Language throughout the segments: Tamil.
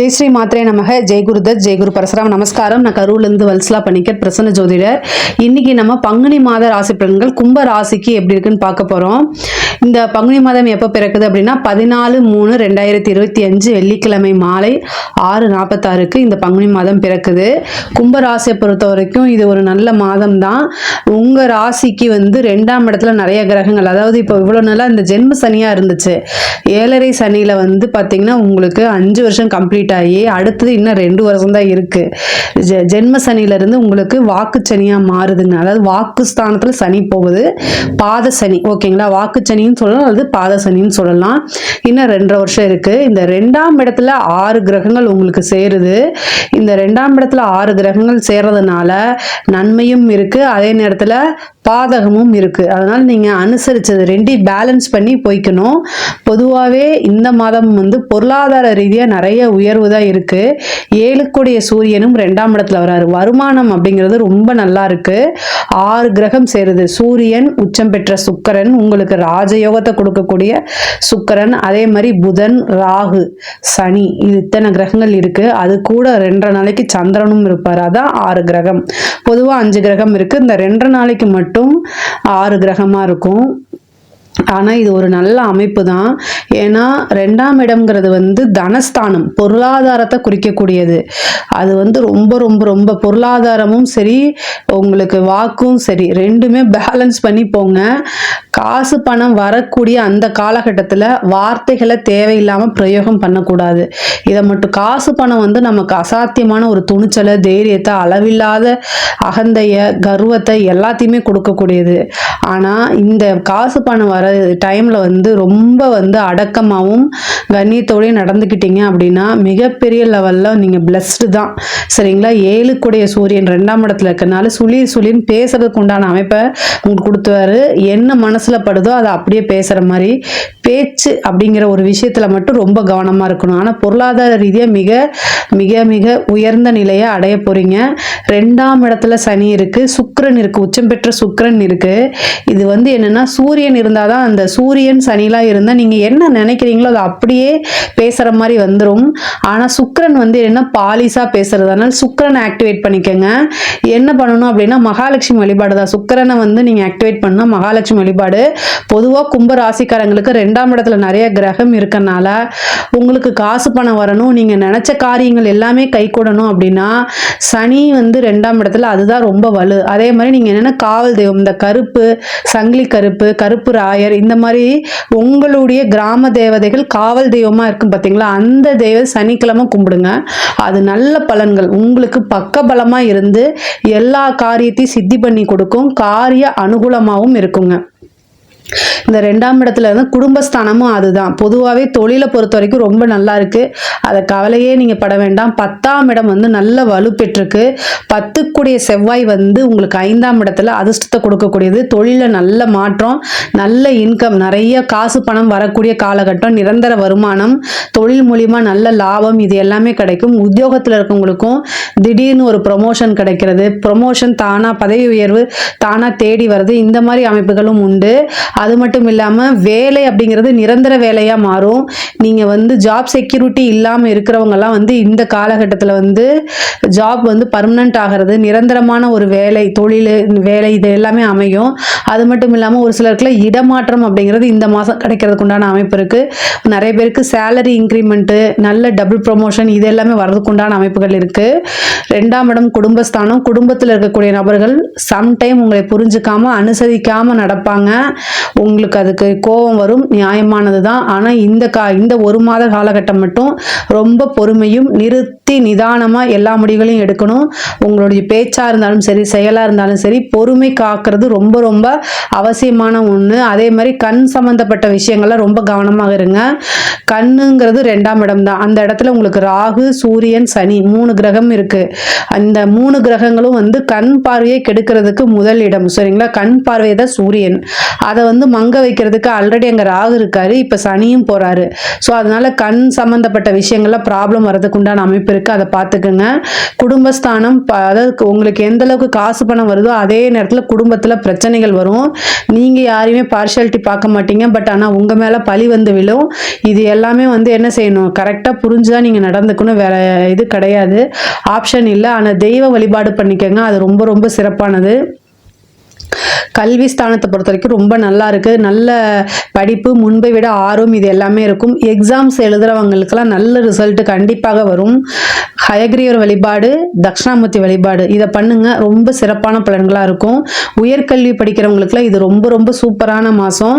ஜெய் ஸ்ரீ மாத்ரே நமக. ஜெய் குருதத் ஜெய் குரு பரசுராம். நமஸ்காரம். நான் கரூர்லேருந்து வல்சலா பணிக்கர் பிரசன்ன ஜோதிடர். இன்னைக்கு நம்ம பங்குனி மாத ராசி பலன்கள் கும்ப ராசிக்கு எப்படி இருக்குன்னு பார்க்க போகிறோம் இந்த பங்குனி மாதம் எப்போ பிறக்குது அப்படின்னா பதினாலு மூணு ரெண்டாயிரத்தி இருபத்தி அஞ்சு வெள்ளிக்கிழமை மாலை ஆறு நாற்பத்தாறுக்கு இந்த பங்குனி மாதம் பிறக்குது. கும்ப ராசியை பொறுத்த வரைக்கும் இது ஒரு நல்ல மாதம் தான் உங்கள் ராசிக்கு வந்து ரெண்டாம் இடத்துல நிறைய கிரகங்கள் அதாவது இப்போ இவ்வளோ நாளாக இந்த ஜென்ம சனியாக இருந்துச்சு. ஏழரை சனியில் வந்து பார்த்தீங்கன்னா உங்களுக்கு அஞ்சு வருஷம் கம்ப்ளீட் ஆகி அடுத்தது இன்னும் ரெண்டு வருஷம் தான் இருக்குது ஜெ ஜென்ம சனியிலேருந்து உங்களுக்கு வாக்கு சனியாக மாறுதுங்க. அதாவது வாக்கு ஸ்தானத்தில் சனி போகுது. பாத சனி ஓகேங்களா? வாக்கு சனின்னு சொல்லலாம் அல்லது பாத சனின்னு சொல்லலாம். இன்னும் ரெண்டரை வருஷம் இருக்குது இந்த ரெண்டாம் இடத்துல ஆறு கிரகங்கள் உங்களுக்கு சேருது. இந்த ரெண்டாம் இடத்துல ஆறு கிரகங்கள் சேர்றதுனால நன்மையும் இருக்குது அதே நேரத்தில் பாதகமும் இருக்குது அதனால் நீங்கள் அனுசரித்தது ரெண்டையும் பேலன்ஸ் பண்ணி போய்க்கணும். பொதுவாகவே இந்த மாதம் வந்து பொருளாதார ரீதியாக நிறைய உயர்வு தான் இருக்குது ஏழுக்குடைய சூரியனும் ரெண்டாம் இடத்துல வராரு. வருமானம் அப்படிங்கிறது ரொம்ப நல்லா இருக்குது ஆறு கிரகம் சேருது. சூரியன் உச்சம் பெற்ற சுக்கரன் உங்களுக்கு ராஜயோகத்தை கொடுக்கக்கூடிய சுக்கரன் அதே மாதிரி புதன் ராகு சனி இது இத்தனை கிரகங்கள் இருக்குது அது கூட ரெண்டரை நாளைக்கு சந்திரனும் இருப்பார். அதான் ஆறு கிரகம். பொதுவாக அஞ்சு கிரகம் இருக்குது இந்த ரெண்டரை நாளைக்கு மட்டும் ஆறு கிரகமாக இருக்கும். ஆனால் இது ஒரு நல்ல அமைப்பு தான். ஏன்னா ரெண்டாம் இடம்ங்கிறது வந்து தனஸ்தானம் பொருளாதாரத்தை குறிக்கக்கூடியது. அது வந்து ரொம்ப ரொம்ப ரொம்ப பொருளாதாரமும் சரி உங்களுக்கு வாக்கும் சரி ரெண்டுமே பேலன்ஸ் பண்ணி போங்க. காசு பணம் வரக்கூடிய அந்த காலகட்டத்தில் வார்த்தைகளை தேவையில்லாமல் பிரயோகம் பண்ணக்கூடாது. இதை மட்டும் காசு பணம் வந்து நமக்கு அசாத்தியமான ஒரு துணிச்சலை தைரியத்தை அளவில்லாத அகந்தைய கர்வத்தை எல்லாத்தையுமே கொடுக்கக்கூடியது. ஆனால் இந்த காசு பணம் வர டைமில் வந்து ரொம்ப வந்து அடக்கமாகவும் கண்ணியத்தோடையும் நடந்துக்கிட்டீங்க அப்படின்னா மிகப்பெரிய லெவலில் நீங்கள் பிளஸ்டு தான். சரிங்களா? ஏழுக்குடைய சூரியன் ரெண்டாம் இடத்துல இருக்கனால சுளி சுழின்னு பேசுறதுக்கு உண்டான அமைப்பை உங்களுக்கு கொடுத்துவாரு. என்ன மனசில் படுதோ அதை அப்படியே பேசுகிற மாதிரி பேச்சு அப்படிங்கிற ஒரு விஷயத்தில் மட்டும் ரொம்ப கவனமாக இருக்கணும். ஆனால் பொருளாதார ரீதியாக மிக மிக மிக உயர்ந்த நிலையை அடைய போகிறீங்க ரெண்டாம் இடத்துல சனி இருக்குது சுக்கரன் இருக்குது உச்சம் பெற்ற சுக்கரன் இருக்குது இது வந்து என்னென்னா சூரியன் இருந்தால் தான் அந்த சூரியன் சனிலாம் இருந்தால் நீங்கள் என்ன நினைக்கிறீங்களோ அதை அப்படியே பேசுகிற மாதிரி வந்துடும் ஆனால் சுக்கரன் வந்து என்ன பாலிஸாக அதனால் சுக்ரனை ஆக்டிவேட் பண்ணிக்கோங்க. என்ன பண்ணணும் அப்படின்னா மகாலட்சுமி வழிபாடு தான். சுக்கரனை வந்து நீங்கள் ஆக்டிவேட் பண்ணால் மகாலட்சுமி வழிபாடு. பொதுவாக கும்ப ராசிக்காரங்களுக்கு ரெண்டாம் இடத்துல நிறைய கிரகம் இருக்கனால உங்களுக்கு காசு பணம் வரணும். நீங்கள் நினச்ச காரியங்கள் எல்லாமே கை கூடணும் அப்படின்னா சனி வந்து ரெண்டாம் இடத்துல அதுதான் ரொம்ப வலு. அதே மாதிரி நீங்கள் என்னென்ன காவல் தெய்வம் இந்த கருப்பு சங்கிலி கருப்பு கருப்பு ராய் ராயர் இந்த மாதிரி உங்களுடைய கிராம தேவதைகள் காவல் தெய்வமாக இருக்கும் பார்த்தீங்களா அந்த தெய்வ சனிக்கிழமை கும்பிடுங்க. அது நல்ல பலன்கள். உங்களுக்கு பக்க பலமாக இருந்து எல்லா காரியத்தையும் சித்தி பண்ணி கொடுக்கும். காரிய அனுகூலமாகவும் இருக்குங்க. இந்த ரெண்டாம் இடத்துல வந்து குடும்பஸ்தானமும் அதுதான். பொதுவாகவே தொழிலை பொறுத்த வரைக்கும் ரொம்ப நல்லா இருக்கு. அதை கவலையே நீங்கள் பட வேண்டாம். பத்தாம் இடம் வந்து நல்ல வலுப்பெற்றிருக்கு பத்துக்குடைய செவ்வாய் வந்து உங்களுக்கு ஐந்தாம் இடத்துல அதிர்ஷ்டத்தை கொடுக்கக்கூடியது. தொழிலில் நல்ல மாற்றம் நல்ல இன்கம் நிறைய காசு பணம் வரக்கூடிய காலகட்டம் நிரந்தர வருமானம் தொழில் மூலியமா நல்ல லாபம் இது எல்லாமே கிடைக்கும். உத்தியோகத்தில் இருக்கவங்களுக்கும் திடீர்னு ஒரு ப்ரொமோஷன் கிடைக்கிறது. ப்ரொமோஷன் தானாக பதவி உயர்வு தானாக தேடி வருது. இந்த மாதிரி அமைப்புகளும் உண்டு. அது மட்டும் இல்லாமல் வேலை அப்படிங்கிறது நிரந்தர வேலையாக மாறும். நீங்கள் வந்து ஜாப் செக்யூரிட்டி இல்லாமல் இருக்கிறவங்கெல்லாம் வந்து இந்த காலகட்டத்தில் வந்து ஜாப் வந்து பர்மனண்ட் ஆகிறது நிரந்தரமான ஒரு வேலை தொழில் வேலை இது எல்லாமே அமையும். அது மட்டும் இல்லாமல் ஒரு சிலருக்குள்ள இடமாற்றம் அப்படிங்கிறது இந்த மாதம் கிடைக்கிறதுக்கு உண்டான அமைப்பு இருக்குது நிறைய பேருக்கு சேலரி இன்க்ரிமெண்ட்டு நல்ல டபுள் ப்ரொமோஷன் இது எல்லாமே வர்றதுக்கு உண்டான அமைப்புகள் இருக்குது ரெண்டாம் இடம் குடும்பஸ்தானம். குடும்பத்தில் இருக்கக்கூடிய நபர்கள் சம்டைம் உங்களை புரிஞ்சுக்காமல் அனுசரிக்காமல் நடப்பாங்க. உங்களுக்கு அதுக்கு கோபம் வரும் நியாயமானது தான் ஆனால் இந்த கா இந்த ஒரு மாத காலகட்டம் மட்டும் ரொம்ப பொறுமையும் நிறுத்தி நிதானமாக எல்லா முடிவுகளையும் எடுக்கணும். உங்களுடைய பேச்சாக இருந்தாலும் சரி செயலாக இருந்தாலும் சரி பொறுமை காக்கிறது ரொம்ப ரொம்ப அவசியமான ஒன்று அதே மாதிரி கண் சம்மந்தப்பட்ட விஷயங்கள்லாம் ரொம்ப கவனமாக இருங்க. கண்ணுங்கிறது ரெண்டாம் இடம் தான் அந்த இடத்துல உங்களுக்கு ராகு சூரியன் சனி மூணு கிரகம் இருக்குது அந்த மூணு கிரகங்களும் வந்து கண் பார்வையை கெடுக்கிறதுக்கு முதல் இடம். சரிங்களா? கண் பார்வை தான் சூரியன். அதை வந்து மங்க வைக்கிறதுக்கு ஆல்ரெடி அங்கே ராகு இருக்காரு இப்போ சனியும் போகிறாரு ஸோ அதனால கண் சம்மந்தப்பட்ட விஷயங்கள்ல ப்ராப்ளம் வரதுக்கு உண்டான அமைப்பு இருக்குது அதை பார்த்துக்குங்க. குடும்பஸ்தானம் ப- அதாவது உங்களுக்கு எந்த அளவுக்கு காசு பணம் வருதோ அதே நேரத்தில் குடும்பத்தில் பிரச்சனைகள் வரும். நீங்கள் யாரையுமே பார்ஷியாலிட்டி பார்க்க மாட்டீங்க. பட் ஆனால் உங்கள் மேலே பழி வந்து விழும். இது எல்லாமே வந்து என்ன செய்யணும்? கரெக்டாக புரிஞ்சு தான் நீங்கள் நடந்துக்கணும். வேற இது கிடையாது. ஆப்ஷன் இல்லை. ஆனால் தெய்வ வழிபாடு பண்ணிக்கோங்க. அது ரொம்ப ரொம்ப சிறப்பானது. கல்வி ஸ்தானத்தை பொறுத்த வரைக்கும் ரொம்ப நல்லா இருக்கு. நல்ல படிப்பு முன்பை விட ஆர்வம் இது எல்லாமே இருக்கும். எக்ஸாம்ஸ் எழுதுறவங்களுக்கெல்லாம் நல்ல ரிசல்ட் கண்டிப்பாக வரும். ஹயக்ரியர் வழிபாடு தட்சிணாமூர்த்தி வழிபாடு இதை பண்ணுங்க. ரொம்ப சிறப்பான பலன்களாக இருக்கும். உயர்கல்வி படிக்கிறவங்களுக்குலாம் இது ரொம்ப ரொம்ப சூப்பரான மாதம்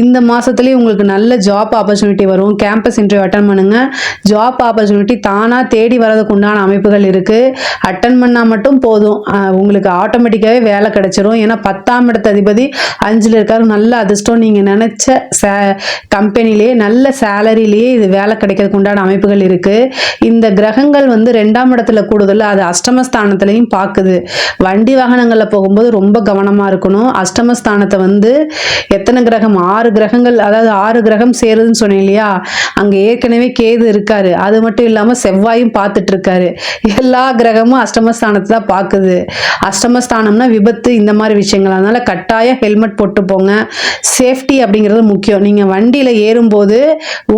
இந்த மாதத்துலேயே உங்களுக்கு நல்ல ஜாப் ஆப்பர்ச்சுனிட்டி வரும். கேம்பஸ் இன்டர்வியூ அட்டன் பண்ணுங்க. ஜாப் ஆப்பர்ச்சுனிட்டி தானாக தேடி வரதுக்கு உண்டான அமைப்புகள் இருக்குது அட்டன் பண்ணால் மட்டும் போதும். உங்களுக்கு ஆட்டோமேட்டிக்காகவே வேலை கிடைச்சிரும். ஏன்னா பத்தாம் இடத்த அதிபதி அஞ்சில் இருக்காரு. நல்ல அதிர்ஷ்டம். நீங்கள் நினச்ச சே கம்பெனிலேயே நல்ல சேலரிலேயே இது வேலை கிடைக்கிறதுக்கு உண்டான அமைப்புகள் இருக்குது இந்த கிரகங்கள் வந்து ரெண்டாம் இடத்துல கூடுதல் அது அஷ்டமஸ்தானத்துலையும் பார்க்குது வண்டி வாகனங்களில் போகும்போது ரொம்ப கவனமாக இருக்கணும். அஷ்டமஸ்தானத்தை வந்து எத்தனை கிரகம்? ஆறு கிரகங்கள் அதாவது ஆறு கிரகம் சேருதுன்னு சொன்னேன் இல்லையா? அங்கே ஏற்கனவே கேது இருக்காரு. அது மட்டும் இல்லாமல் செவ்வாயும் பார்த்துட்டு இருக்காரு. எல்லா கிரகமும் அஷ்டமஸ்தானத்தை தான் பார்க்குது அஷ்டமஸ்தானம்னா விபத்து இந்த மாதிரி விஷயங்கள் அதனால் கட்டாயம் ஹெல்மெட் போட்டு போங்க சேஃப்டி அப்படிங்கிறது முக்கியம். நீங்கள் வண்டியில் ஏறும்போது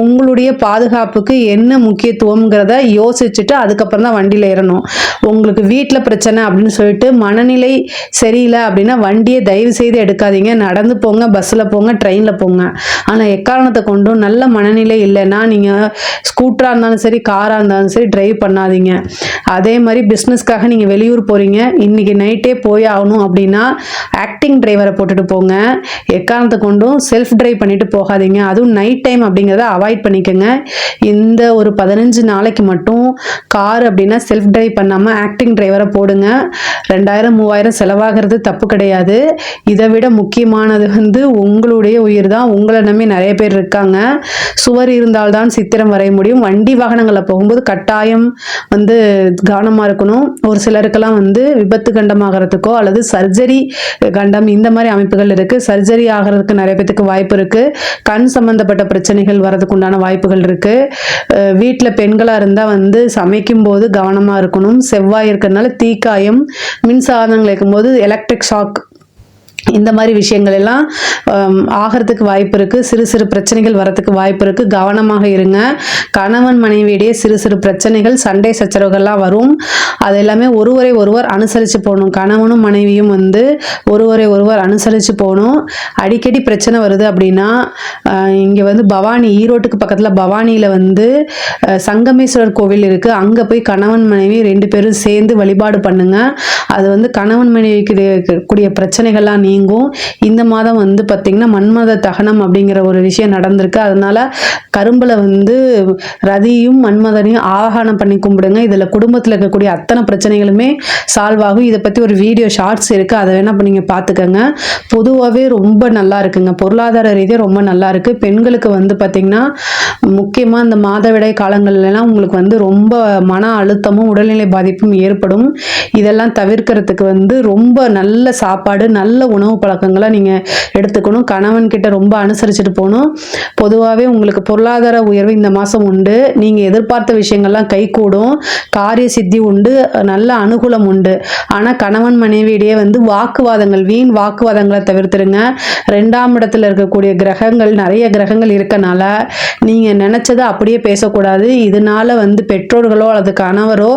உங்களுடைய பாதுகாப்புக்கு என்ன முக்கியத்துவம்ங்கிறத யோசிச்சுட்டு அதுக்கப்புறம் தான் வண்டியில் ஏறணும். உங்களுக்கு வீட்டில் பிரச்சனை அப்படின்னு சொல்லிட்டு மனநிலை சரியில்லை அப்படின்னா வண்டியை தயவு செய்து எடுக்காதீங்க. நடந்து போங்க பஸ்ஸில் போங்க ட்ரெயினில் போங்க. ஆனால் எக்காரணத்தை கொண்டும் நல்ல மனநிலை இல்லைன்னா நீங்கள் ஸ்கூட்டராக இருந்தாலும் சரி காராக இருந்தாலும் சரி ட்ரைவ் பண்ணாதீங்க. அதே மாதிரி பிஸ்னஸ்க்காக நீங்கள் வெளியூர் போகிறீங்க இன்னைக்கு நைட்டே போய் ஆகணும் அப்படின்னா ஆக்ட் ஆக்டிங் டிரைவரை போட்டுட்டு போங்க. எக்காரணத்தை கொண்டும் செல்ஃப் டிரைவ் பண்ணிட்டு போகாதீங்க. அதுவும் நைட் டைம் அப்படிங்கிறத அவாய்ட் பண்ணிக்கோங்க. இந்த ஒரு பதினஞ்சு நாளைக்கு மட்டும் கார் அப்படின்னா செல்ஃப் டிரைவ் பண்ணாமல் ஆக்டிங் டிரைவரை போடுங்க. ரெண்டாயிரம் மூவாயிரம் செலவாகிறது தப்பு கிடையாது. இதை விட முக்கியமானது வந்து உங்களுடைய உயிர் தான். உங்களை நம்பி நிறைய பேர் இருக்காங்க. சுவர் இருந்தால்தான் சித்திரம் வரைய முடியும். வண்டி வாகனங்களில் போகும்போது கட்டாயம் வந்து கவனமாக இருக்கணும். ஒரு சிலருக்கெல்லாம் வந்து விபத்து கண்டமாகறதுக்கோ அல்லது சர்ஜரி கண்டம் இந்த மாதிரி அமைப்புகள் இருக்குது சர்ஜரி ஆகிறதுக்கு நிறைய பேத்துக்கு வாய்ப்பு இருக்குது கண் சம்மந்தப்பட்ட பிரச்சனைகள் வரதுக்கு உண்டான வாய்ப்புகள் இருக்குது வீட்டில் பெண்களாக இருந்தால் வந்து சமைக்கும் போது கவனமாக இருக்கணும். செவ்வாய் இருக்கிறதுனால தீக்காயம் மின்சாதனங்கள் இருக்கும்போது எலக்ட்ரிக் ஷாக் இந்த மாதிரி விஷயங்கள் எல்லாம் ஆகிறதுக்கு வாய்ப்பு இருக்குது சிறு சிறு பிரச்சனைகள் வரத்துக்கு வாய்ப்பு இருக்குது கவனமாக இருங்க. கணவன் மனைவியிடையே சிறு சிறு பிரச்சனைகள் சண்டை சச்சரவுகள்லாம் வரும். அது எல்லாமே ஒருவரை ஒருவர் அனுசரித்து போகணும். கணவனும் மனைவியும் வந்து ஒருவரை ஒருவர் அனுசரித்து போகணும். அடிக்கடி பிரச்சனை வருது அப்படின்னா இங்கே வந்து பவானி ஈரோட்டுக்கு பக்கத்தில் பவானியில் வந்து சங்கமேஸ்வரர் கோவில் இருக்குது அங்கே போய் கணவன் மனைவி ரெண்டு பேரும் சேர்ந்து வழிபாடு பண்ணுங்கள் அது வந்து கணவன் மனைவிக்கு இருக்கக்கூடிய பிரச்சனைகள்லாம் நீங்கும். இந்த மாதம் வந்து பார்த்திங்கன்னா மன்மத தகனம் அப்படிங்கிற ஒரு விஷயம் நடந்திருக்கு. அதனால கரும்பில் வந்து ரதியும் மன்மதனையும் ஆகானம் பண்ணி கும்பிடுங்க. இதில் குடும்பத்தில் இருக்கக்கூடிய அத்தனை பிரச்சனைகளுமே சால்வ் ஆகும். இதை பற்றி ஒரு வீடியோ ஷார்ட்ஸ் இருக்குது அதை வேணால் நீங்கள் பார்த்துக்கோங்க பொதுவாகவே ரொம்ப நல்லா இருக்குங்க. பொருளாதார ரீதியாக ரொம்ப நல்லா இருக்குது பெண்களுக்கு வந்து பார்த்திங்கன்னா முக்கியமாக இந்த மாதவிடாய் காலங்கள்லாம் உங்களுக்கு வந்து ரொம்ப மன அழுத்தமும் உடல்நிலை பாதிப்பும் ஏற்படும். இதெல்லாம் தவிர்க்கிறதுக்கு வந்து ரொம்ப நல்ல சாப்பாடு நல்ல உணவு உணவு பழக்கங்களை நீங்கள் எடுத்துக்கணும். கணவன் கிட்ட ரொம்ப அனுசரிச்சுட்டு போகணும். பொதுவாகவே உங்களுக்கு பொருளாதார உயர்வு இந்த மாதம் உண்டு. நீங்கள் எதிர்பார்த்த விஷயங்கள்லாம் கைகூடும். காரிய சித்தி உண்டு. நல்ல அனுகூலம் உண்டு. ஆனால் கணவன் மனைவியிடையே வந்து வாக்குவாதங்கள் வீண் வாக்குவாதங்களை தவிர்த்துருங்க ரெண்டாம் இடத்துல இருக்கக்கூடிய கிரகங்கள் நிறைய கிரகங்கள் இருக்கனால நீங்கள் நினச்சதை அப்படியே பேசக்கூடாது. இதனால வந்து பெற்றோர்களோ அல்லது கணவரோ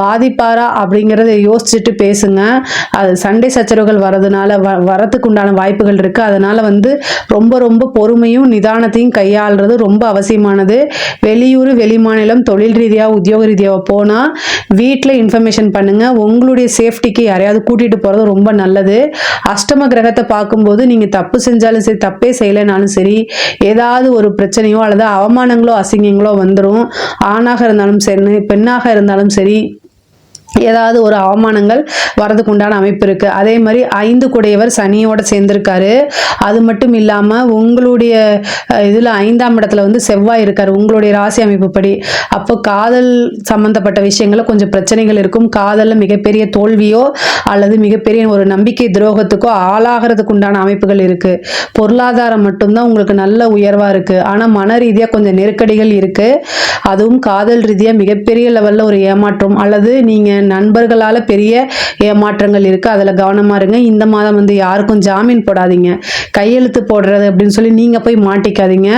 பாதிப்பாரா அப்படிங்கிறத யோசிச்சுட்டு பேசுங்க. அது சண்டை சச்சரவுகள் வரதுனால வ வரத்துக்கு உண்டான வாய்ப்புகள் இருக்குது அதனால வந்து ரொம்ப ரொம்ப பொறுமையும் நிதானத்தையும் கையாளுறது ரொம்ப அவசியமானது. வெளியூர் வெளிமாநிலம் தொழில் ரீதியாக உத்தியோக ரீதியாக போனால் வீட்டில் இன்ஃபர்மேஷன் பண்ணுங்கள் உங்களுடைய சேஃப்டிக்கு யாரையாவது கூட்டிகிட்டு போகிறது ரொம்ப நல்லது. அஷ்டம கிரகத்தை பார்க்கும்போது நீங்கள் தப்பு செஞ்சாலும் சரி தப்பே செய்யலைனாலும் சரி ஏதாவது ஒரு பிரச்சனையோ அல்லது அவமானங்களோ அசிங்கங்களோ வந்துடும் ஆணாக இருந்தாலும் சரி பெண்ணாக இருந்தாலும் சரி ஏதாவது ஒரு அவமானங்கள் வரதுக்கு உண்டான அமைப்பு இருக்குது அதே மாதிரி ஐந்து குடையவர் சனியோட சேர்ந்திருக்காரு. அது மட்டும் இல்லாமல் உங்களுடைய இதில் ஐந்தாம் இடத்துல வந்து செவ்வாய் இருக்கார். உங்களுடைய ராசி அமைப்பு படி. அப்போ காதல் சம்பந்தப்பட்ட விஷயங்களில் கொஞ்சம் பிரச்சனைகள் இருக்கும். காதலில் மிகப்பெரிய தோல்வியோ அல்லது மிகப்பெரிய ஒரு நம்பிக்கை துரோகத்துக்கோ ஆளாகிறதுக்கு உண்டான அமைப்புகள் இருக்குது பொருளாதாரம் மட்டும்தான் உங்களுக்கு நல்ல உயர்வாக இருக்குது ஆனால் மன ரீதியாக கொஞ்சம் நெருக்கடிகள் இருக்குது அதுவும் காதல் ரீதியாக மிகப்பெரிய லெவலில் ஒரு ஏமாற்றம். அல்லது நீங்கள் நண்பர்களால் பெரிய ஏமாற்றங்கள் இருக்குது அதில் கவனமாக இருங்க. இந்த மாதம் வந்து யாருக்கும் ஜாமீன் போடாதீங்க. கையெழுத்து போடுறது அப்படின்னு சொல்லி நீங்கள் போய் மாட்டிக்காதீங்க.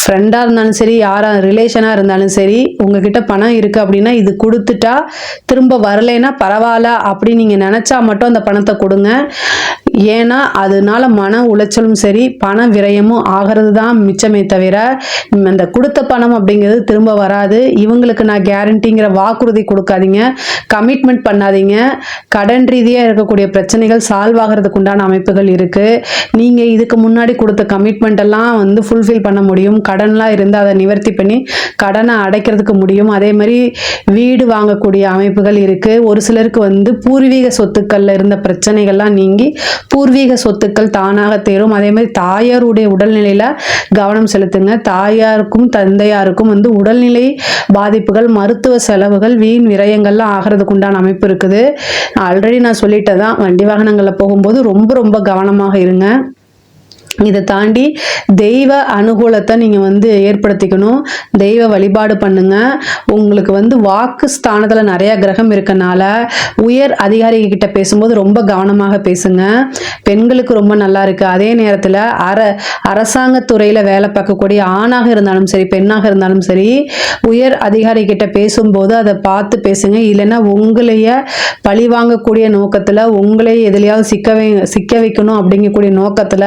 ஃப்ரெண்டாக இருந்தாலும் சரி யாராக ரிலேஷனாக இருந்தாலும் சரி உங்ககிட்ட பணம் இருக்குது அப்படின்னா இது கொடுத்துட்டா திரும்ப வரலைன்னா பரவாயில்ல அப்படி நீங்கள் நினச்சா மட்டும் அந்த பணத்தை கொடுங்க. ஏன்னா அதனால மன உளைச்சலும் சரி பண விரயமும் ஆகிறது தான் மிச்சமே தவிர அந்த கொடுத்த பணம் அப்படிங்கிறது திரும்ப வராது. இவங்களுக்கு நான் கேரண்டிங்கிற வாக்குறுதி கொடுக்காதீங்க கமிட்மெண்ட் பண்ணாதீங்க. கடன் ரீதியாக இருக்கக்கூடிய பிரச்சனைகள் சால்வ் ஆகிறதுக்கு உண்டான அமைப்புகள் இருக்குது நீங்கள் இதுக்கு முன்னாடி கொடுத்த கமிட்மெண்ட் எல்லாம் வந்து ஃபுல்ஃபில் பண்ண முடியும். கடன்லாம் இருந்து அதை நிவர்த்தி பண்ணி கடனை அடைக்கிறதுக்கு முடியும். அதே மாதிரி வீடு வாங்கக்கூடிய அமைப்புகள் இருக்குது ஒரு சிலருக்கு வந்து பூர்வீக சொத்துக்களில் இருந்த பிரச்சனைகள்லாம் நீங்கி பூர்வீக சொத்துக்கள் தானாக தேரும். அதே மாதிரி தாயாருடைய உடல்நிலையில் கவனம் செலுத்துங்க. தாயாருக்கும் தந்தையாருக்கும் வந்து உடல்நிலை பாதிப்புகள் மருத்துவ செலவுகள் வீண் விரயங்கள்லாம் ஆகிறதுக்கு உண்டான அமைப்பு இருக்குது. ஆல்ரெடி நான் சொல்லிட்டேன் தான் வண்டி வாகனங்களில் போகும்போது ரொம்ப ரொம்ப கவனமாக இருங்க. இதை தாண்டி தெய்வ அனுகூலத்தை நீங்கள் வந்து ஏற்படுத்திக்கணும். தெய்வ வழிபாடு பண்ணுங்கள் உங்களுக்கு வந்து வாக்கு ஸ்தானத்தில் நிறையா கிரகம் இருக்கனால உயர் அதிகாரிகிட்ட பேசும்போது ரொம்ப கவனமாக பேசுங்க. பெண்களுக்கு ரொம்ப நல்லா இருக்குது அதே நேரத்தில் அர அரசாங்கத்துறையில் வேலை பார்க்கக்கூடிய ஆணாக இருந்தாலும் சரி பெண்ணாக இருந்தாலும் சரி உயர் அதிகாரிகிட்ட பேசும்போது அதை பார்த்து பேசுங்க. இல்லைன்னா உங்களைய பழி வாங்கக்கூடிய நோக்கத்தில் உங்களையே எதுலையாவது சிக்க வை சிக்க வைக்கணும் அப்படிங்கக்கூடிய நோக்கத்தில்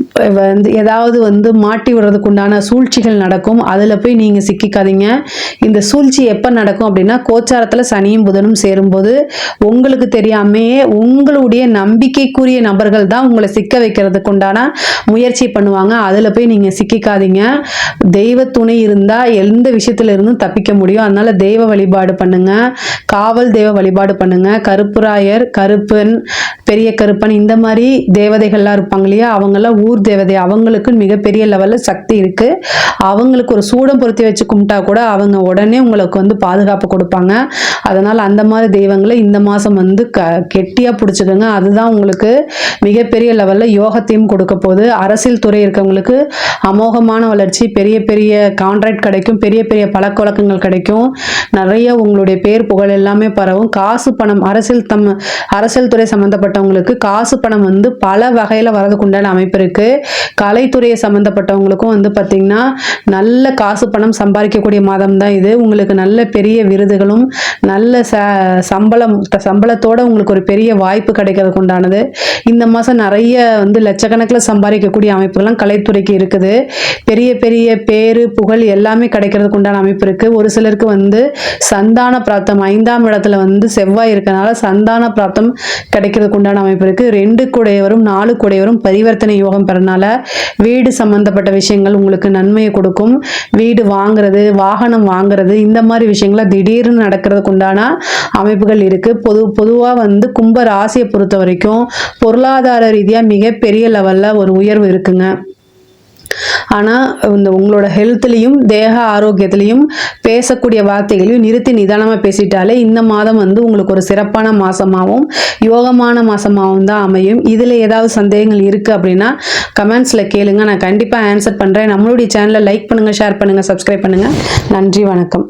வந்து ஏதாவது வந்து மாட்டி விடுறதுக்கு உண்டான சூழ்ச்சிகள் நடக்கும். அதில் போய் நீங்கள் சிக்கிக்காதீங்க. இந்த சூழ்ச்சி எப்போ நடக்கும் அப்படின்னா கோச்சாரத்தில் சனியும் புதனும் சேரும்போது உங்களுக்கு தெரியாமையே உங்களுடைய நம்பிக்கைக்குரிய நபர்கள் தான் உங்களை சிக்க வைக்கிறதுக்கு உண்டான முயற்சி பண்ணுவாங்க. அதில் போய் நீங்கள் சிக்கிக்காதீங்க. தெய்வ துணை இருந்தால் எந்த விஷயத்துல இருந்தும் தப்பிக்க முடியும். அதனால தெய்வ வழிபாடு பண்ணுங்க. காவல் தெய்வ வழிபாடு பண்ணுங்க. கருப்புராயர் கருப்பன் பெரிய கருப்பன் இந்த மாதிரி தேவதைகள்லாம் இருப்பாங்க இல்லையா? அவங்கெல்லாம் ஊர் தேவதை அவங்களுக்கு மிகப்பெரிய லெவலில் சக்தி இருக்குது அவங்களுக்கு ஒரு சூடம் பொருத்தி வச்சு கும்பிட்டா கூட அவங்க உடனே உங்களுக்கு வந்து பாதுகாப்பு கொடுப்பாங்க. அதனால் அந்த மாதிரி தெய்வங்களை இந்த மாதம் வந்து க கெட்டியாக பிடிச்சிக்கோங்க. அதுதான் உங்களுக்கு மிகப்பெரிய லெவலில் யோகத்தையும் கொடுக்க போகுது. அரசியல் துறை இருக்கவங்களுக்கு அமோகமான வளர்ச்சி பெரிய பெரிய கான்ட்ராக்ட் கிடைக்கும் பெரிய பெரிய பழக்க வழக்கங்கள் கிடைக்கும். நிறைய உங்களுடைய பேர் புகழ் எல்லாமே பரவும். காசு பணம் அரசியல் தம் அரசியல் துறை சம்மந்தப்பட்டவங்களுக்கு காசு பணம் வந்து பல வகையில் வரதுக்குண்டான அமைப்பு இருக்குது கலைத்துறையை சம்மந்தப்பட்டவங்களுக்கும் வந்து பார்த்திங்கன்னா நல்ல காசு பணம் சம்பாதிக்கக்கூடிய மாதம் தான் இது. உங்களுக்கு நல்ல பெரிய விருதுகளும் நல்ல ச சம்பளம் சம்பளத்தோட உங்களுக்கு ஒரு பெரிய வாய்ப்பு கிடைக்கிறதுக்கு உண்டானது. இந்த மாதம் நிறைய வந்து லட்சக்கணக்கில் சம்பாதிக்கக்கூடிய அமைப்புகள்லாம் கலைத்துறைக்கு இருக்குது. பெரிய பெரிய பேரு புகழ் எல்லாமே கிடைக்கிறதுக்கு உண்டான அமைப்பு இருக்குது ஒரு சிலருக்கு வந்து சந்தான பிராப்தம் ஐந்தாம் இடத்துல வந்து செவ்வாய் இருக்கனால சந்தான பிராப்தம் கிடைக்கிறதுக்கு உண்டான அமைப்பு இருக்குது ரெண்டு கூடையவரும் நாலு கூடையவரும் பரிவர்த்தனை யோகம் பெறனால வீடு சம்மந்தப்பட்ட விஷயங்கள் உங்களுக்கு நன்மையை கொடுக்கும். வீடு வாங்குறது வாகனம் வாங்குறது இந்த மாதிரி விஷயங்கள திடீர்னு நடக்கிறதுக்கு உண்டான அமைப்புகள் இருக்குது பொது பொதுவாக வந்து கும்ப ராசியை பொறுத்த வரைக்கும் பொருளாதார ரீதியாக மிகப்பெரிய லெவலில் ஒரு உயர்வு இருக்குங்க. ஆனால் இந்த உங்களோட ஹெல்த்லேயும் தேக ஆரோக்கியத்திலையும் பேசக்கூடிய வார்த்தைகளையும் நிறுத்தி நிதானமாக பேசிட்டாலே இந்த மாதம் வந்து உங்களுக்கு ஒரு சிறப்பான மாதமாகவும் யோகமான மாதமாகவும் தான் அமையும். இதில் ஏதாவது சந்தேகங்கள் இருக்குது அப்படின்னா கமெண்ட்ஸில் கேளுங்க. நான் கண்டிப்பாக ஆன்சர் பண்ணுறேன் நம்மளுடைய சேனலை லைக் பண்ணுங்கள் ஷேர் பண்ணுங்கள் சப்ஸ்கிரைப் பண்ணுங்கள் நன்றி வணக்கம்.